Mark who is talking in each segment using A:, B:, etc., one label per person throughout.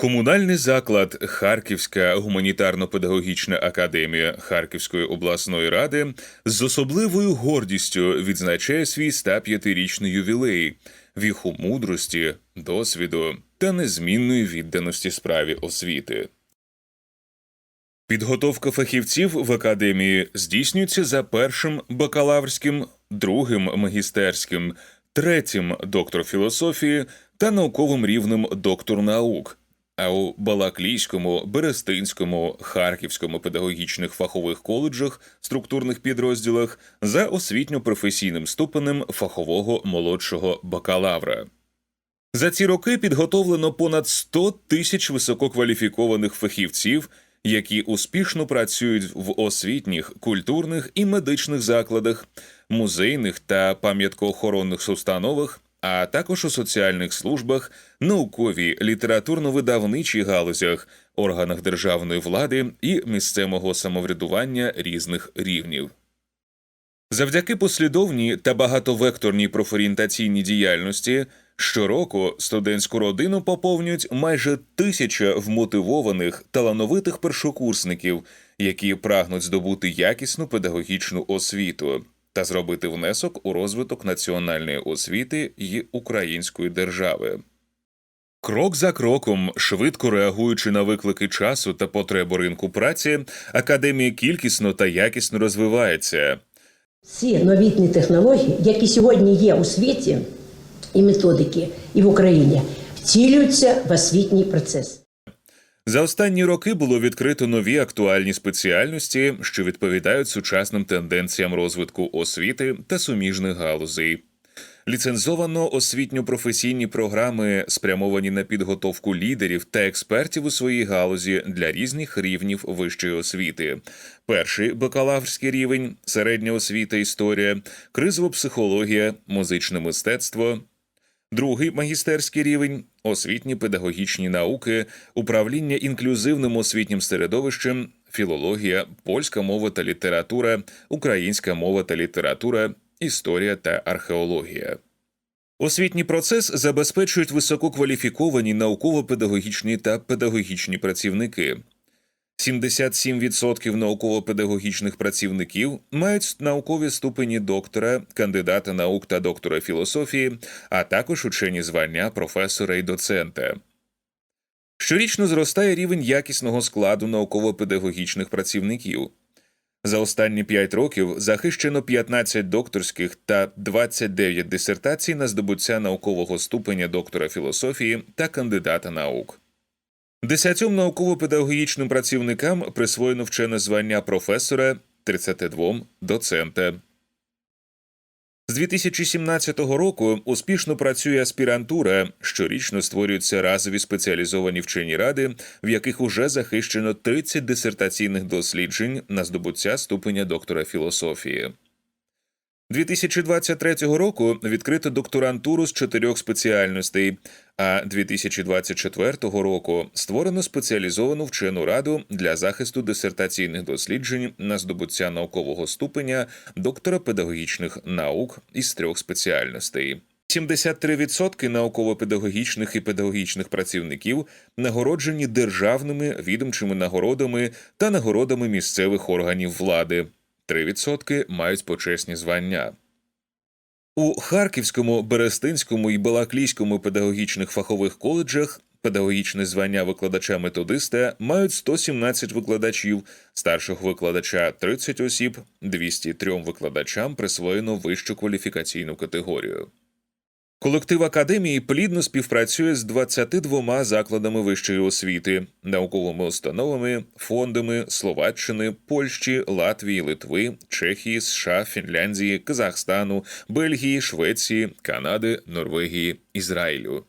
A: Комунальний заклад Харківська гуманітарно-педагогічна академія Харківської обласної ради з особливою гордістю відзначає свій 105-річний ювілей, віху мудрості, досвіду та незмінної відданості справі освіти. Підготовка фахівців в академії здійснюється за першим бакалаврським, другим магістерським, третім доктор філософії та науковим рівнем доктор наук. А у Балаклійському, Берестинському, Харківському педагогічних фахових коледжах, структурних підрозділах за освітньо-професійним ступенем фахового молодшого бакалавра. За ці роки підготовлено понад 100 тисяч висококваліфікованих фахівців, які успішно працюють в освітніх, культурних і медичних закладах, музейних та пам'яткоохоронних установах, а також у соціальних службах, науковій, літературно-видавничій галузях, органах державної влади і місцевого самоврядування різних рівнів. Завдяки послідовній та багатовекторній профорієнтаційній діяльності щороку студентську родину поповнюють майже тисяча вмотивованих талановитих першокурсників, які прагнуть здобути якісну педагогічну освіту та зробити внесок у розвиток національної освіти й української держави. Крок за кроком, швидко реагуючи на виклики часу та потребу ринку праці, академія кількісно та якісно розвивається.
B: Ці новітні технології, які сьогодні є у світі, і методики, і в Україні, втілюються в освітній процес.
A: За останні роки було відкрито нові актуальні спеціальності, що відповідають сучасним тенденціям розвитку освіти та суміжних галузей. Ліцензовано освітньо-професійні програми, спрямовані на підготовку лідерів та експертів у своїй галузі для різних рівнів вищої освіти. Перший бакалаврський рівень, середня освіта, історія, кризова психологія, музичне мистецтво. Другий магістерський рівень освітні педагогічні науки, управління інклюзивним освітнім середовищем, філологія, польська мова та література, українська мова та література, історія та археологія. Освітній процес забезпечують висококваліфіковані науково-педагогічні та педагогічні працівники. 77% науково-педагогічних працівників мають наукові ступені доктора, кандидата наук та доктора філософії, а також учені звання професора і доцента. Щорічно зростає рівень якісного складу науково-педагогічних працівників. За останні 5 років захищено 15 докторських та 29 дисертацій на здобуття наукового ступеня доктора філософії та кандидата наук. Десятьом науково-педагогічним працівникам присвоєно вчене звання професора, 32 доцента. З 2017 року успішно працює аспірантура. Щорічно створюються разові спеціалізовані вчені ради, в яких уже захищено 30 дисертаційних досліджень на здобуття ступеня доктора філософії. 2023 року відкрито докторантуру з чотирьох спеціальностей, а 2024 року створено спеціалізовану вчену раду для захисту дисертаційних досліджень на здобуття наукового ступеня доктора педагогічних наук із трьох спеціальностей. 73% науково-педагогічних і педагогічних працівників нагороджені державними відомчими нагородами та нагородами місцевих органів влади. 3% мають почесні звання. У Харківському, Берестинському і Балаклійському педагогічних фахових коледжах педагогічне звання викладача-методиста мають 117 викладачів, старшого викладача 30 осіб, 203 викладачам присвоєно вищу кваліфікаційну категорію. Колектив академії плідно співпрацює з 22 закладами вищої освіти, науковими установами, фондами Словаччини, Польщі, Латвії, Литви, Чехії, США, Фінляндії, Казахстану, Бельгії, Швеції, Канади, Норвегії, Ізраїлю.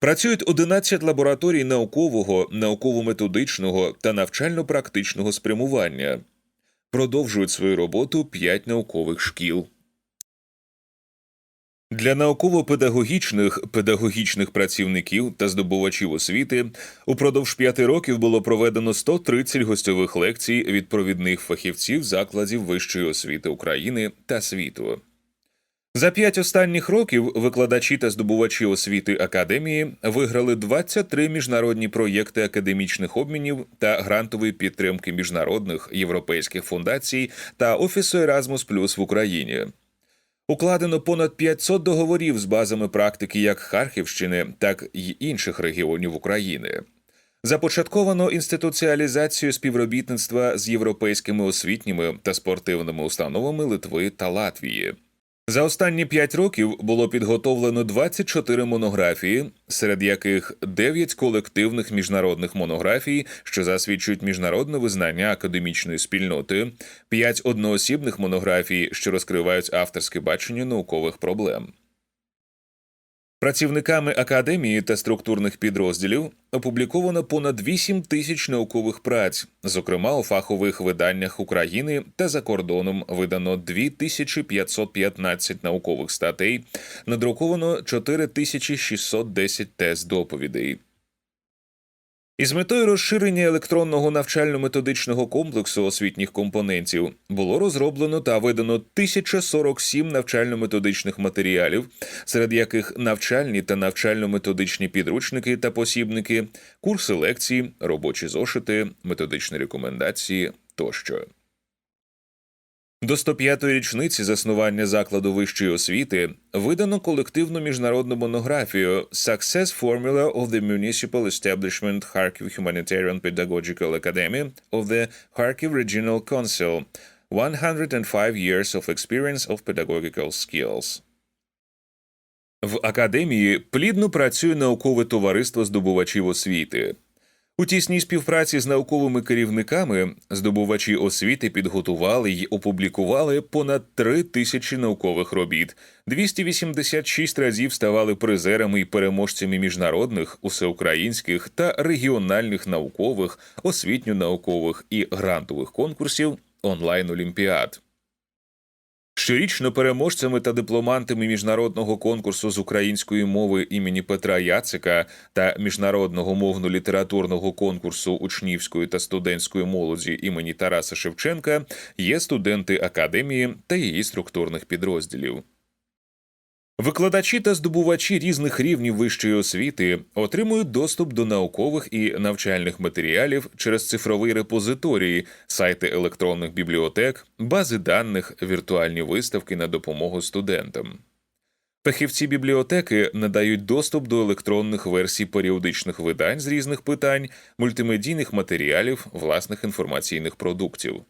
A: Працюють 11 лабораторій наукового, науково-методичного та навчально-практичного спрямування. Продовжують свою роботу 5 наукових шкіл. Для науково-педагогічних педагогічних працівників та здобувачів освіти упродовж п'яти років було проведено 130 гостьових лекцій від провідних фахівців закладів вищої освіти України та світу. За п'ять останніх років викладачі та здобувачі освіти академії виграли 23 міжнародні проєкти академічних обмінів та грантової підтримки міжнародних європейських фундацій та офісу Erasmus в Україні. Укладено понад 500 договорів з базами практики як Харківщини, так й інших регіонів України. Започатковано інституціалізацію співробітництва з європейськими освітніми та спортивними установами Литви та Латвії. За останні п'ять років було підготовлено 24 монографії, серед яких 9 колективних міжнародних монографій, що засвідчують міжнародне визнання академічної спільноти, 5 одноосібних монографій, що розкривають авторське бачення наукових проблем. Працівниками академії та структурних підрозділів опубліковано понад 8 тисяч наукових праць, зокрема у фахових виданнях України та за кордоном видано 2515 наукових статей, надруковано 4610 тез доповідей. Із метою розширення електронного навчально-методичного комплексу освітніх компонентів було розроблено та видано 1047 навчально-методичних матеріалів, серед яких навчальні та навчально-методичні підручники та посібники, курси лекцій, робочі зошити, методичні рекомендації тощо. До 105-ї річниці заснування закладу вищої освіти видано колективну міжнародну монографію «Success Formula of the Municipal Establishment Kharkiv Humanitarian Pedagogical Academy of the Kharkiv Regional Council – 105 Years of Experience of Pedagogical Skills». В академії плідно працює наукове товариство здобувачів освіти. У тісній співпраці з науковими керівниками здобувачі освіти підготували й опублікували понад три тисячі наукових робіт, 286 разів ставали призерами і переможцями міжнародних, усеукраїнських та регіональних наукових, освітньо-наукових і грантових конкурсів онлайн-олімпіад. Щорічно переможцями та дипломантами міжнародного конкурсу з української мови імені Петра Яцика та міжнародного мовно-літературного конкурсу учнівської та студентської молоді імені Тараса Шевченка є студенти академії та її структурних підрозділів. Викладачі та здобувачі різних рівнів вищої освіти отримують доступ до наукових і навчальних матеріалів через цифровий репозиторій, сайти електронних бібліотек, бази даних, віртуальні виставки на допомогу студентам. Фахівці бібліотеки надають доступ до електронних версій періодичних видань з різних питань, мультимедійних матеріалів, власних інформаційних продуктів.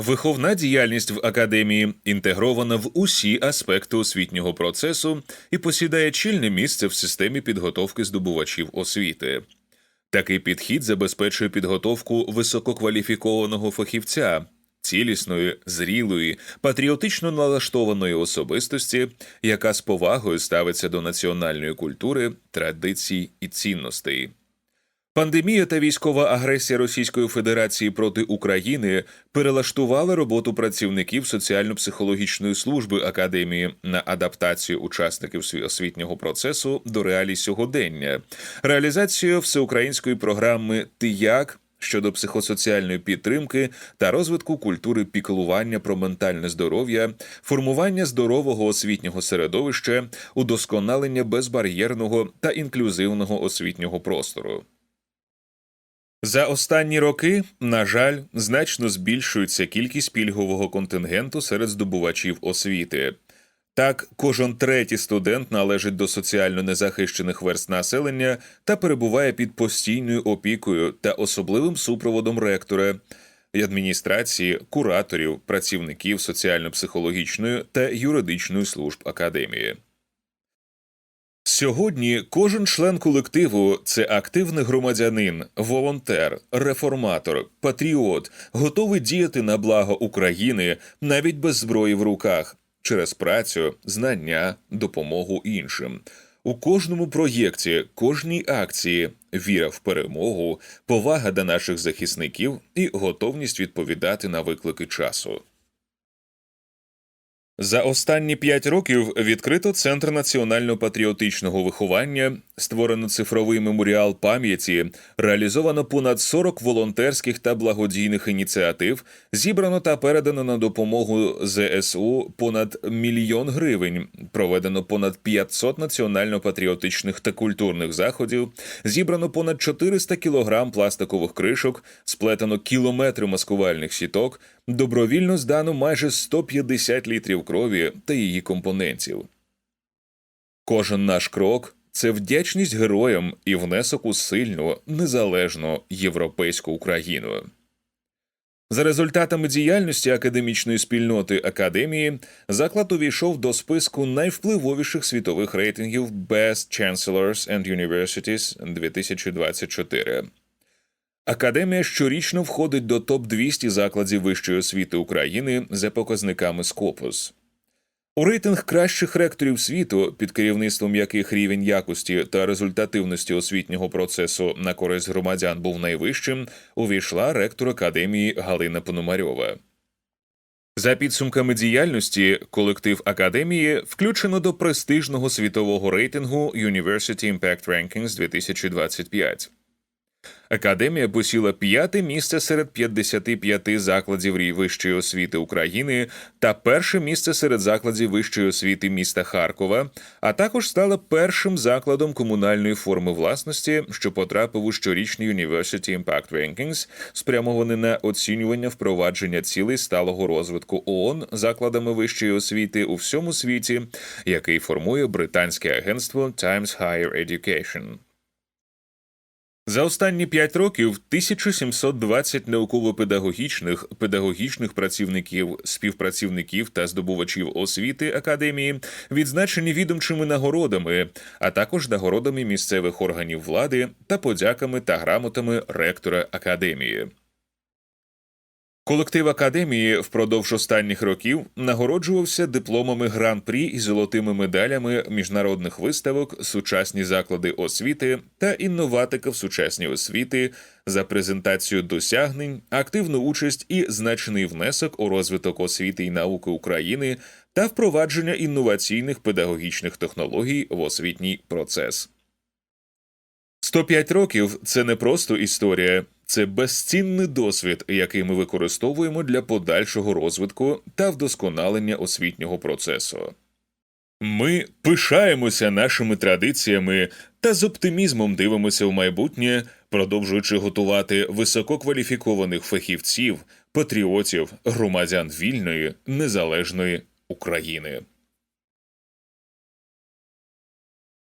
A: Виховна діяльність в академії інтегрована в усі аспекти освітнього процесу і посідає чільне місце в системі підготовки здобувачів освіти. Такий підхід забезпечує підготовку висококваліфікованого фахівця, цілісної, зрілої, патріотично налаштованої особистості, яка з повагою ставиться до національної культури, традицій і цінностей. Пандемія та військова агресія Російської Федерації проти України перелаштували роботу працівників соціально-психологічної служби академії на адаптацію учасників освітнього процесу до реалій сьогодення, реалізацію всеукраїнської програми «Ти як?» щодо психосоціальної підтримки та розвитку культури піклування про ментальне здоров'я, формування здорового освітнього середовища, удосконалення безбар'єрного та інклюзивного освітнього простору. За останні роки, на жаль, значно збільшується кількість пільгового контингенту серед здобувачів освіти. Так, кожен третій студент належить до соціально незахищених верст населення та перебуває під постійною опікою та особливим супроводом ректора, адміністрації, кураторів, працівників соціально-психологічної та юридичної служб академії. Сьогодні кожен член колективу це активний громадянин, волонтер, реформатор, патріот, готовий діяти на благо України навіть без зброї в руках через працю, знання, допомогу іншим. У кожному проєкті, кожній акції віра в перемогу, повага до наших захисників і готовність відповідати на виклики часу. За останні п'ять років відкрито Центр національно-патріотичного виховання створено цифровий меморіал пам'яті, реалізовано понад 40 волонтерських та благодійних ініціатив, зібрано та передано на допомогу ЗСУ понад мільйон гривень, проведено понад 500 національно-патріотичних та культурних заходів, зібрано понад 400 кілограм пластикових кришок, сплетено кілометри маскувальних сіток, добровільно здано майже 150 літрів крові та її компонентів. Кожен наш крок це вдячність героям і внесок у сильну, незалежну європейську Україну. За результатами діяльності академічної спільноти академії, заклад увійшов до списку найвпливовіших світових рейтингів Best Chancellors and Universities 2024. Академія щорічно входить до топ 200 закладів вищої освіти України за показниками Scopus. У рейтинг кращих ректорів світу, під керівництвом яких рівень якості та результативності освітнього процесу на користь громадян був найвищим, увійшла ректор академії Галина Пономарьова. За підсумками діяльності, колектив академії включено до престижного світового рейтингу University Impact Rankings 2025. Академія посіла п'яте місце серед 55 закладів вищої освіти України та перше місце серед закладів вищої освіти міста Харкова, а також стала першим закладом комунальної форми власності, що потрапив у щорічний University Impact Rankings, спрямований на оцінювання впровадження цілей сталого розвитку ООН закладами вищої освіти у всьому світі, який формує британське агентство Times Higher Education. За останні п'ять років 1720 науково-педагогічних, педагогічних працівників, співпрацівників та здобувачів освіти академії відзначені відомчими нагородами, а також нагородами місцевих органів влади та подяками та грамотами ректора академії. Колектив академії впродовж останніх років нагороджувався дипломами гран-прі і золотими медалями міжнародних виставок, сучасні заклади освіти та інноватика в сучасній освіти за презентацію досягнень, активну участь і значний внесок у розвиток освіти і науки України та впровадження інноваційних педагогічних технологій в освітній процес. 105 років це не просто історія, це безцінний досвід, який ми використовуємо для подальшого розвитку та вдосконалення освітнього процесу. Ми пишаємося нашими традиціями та з оптимізмом дивимося в майбутнє, продовжуючи готувати висококваліфікованих фахівців, патріотів, громадян вільної, незалежної України.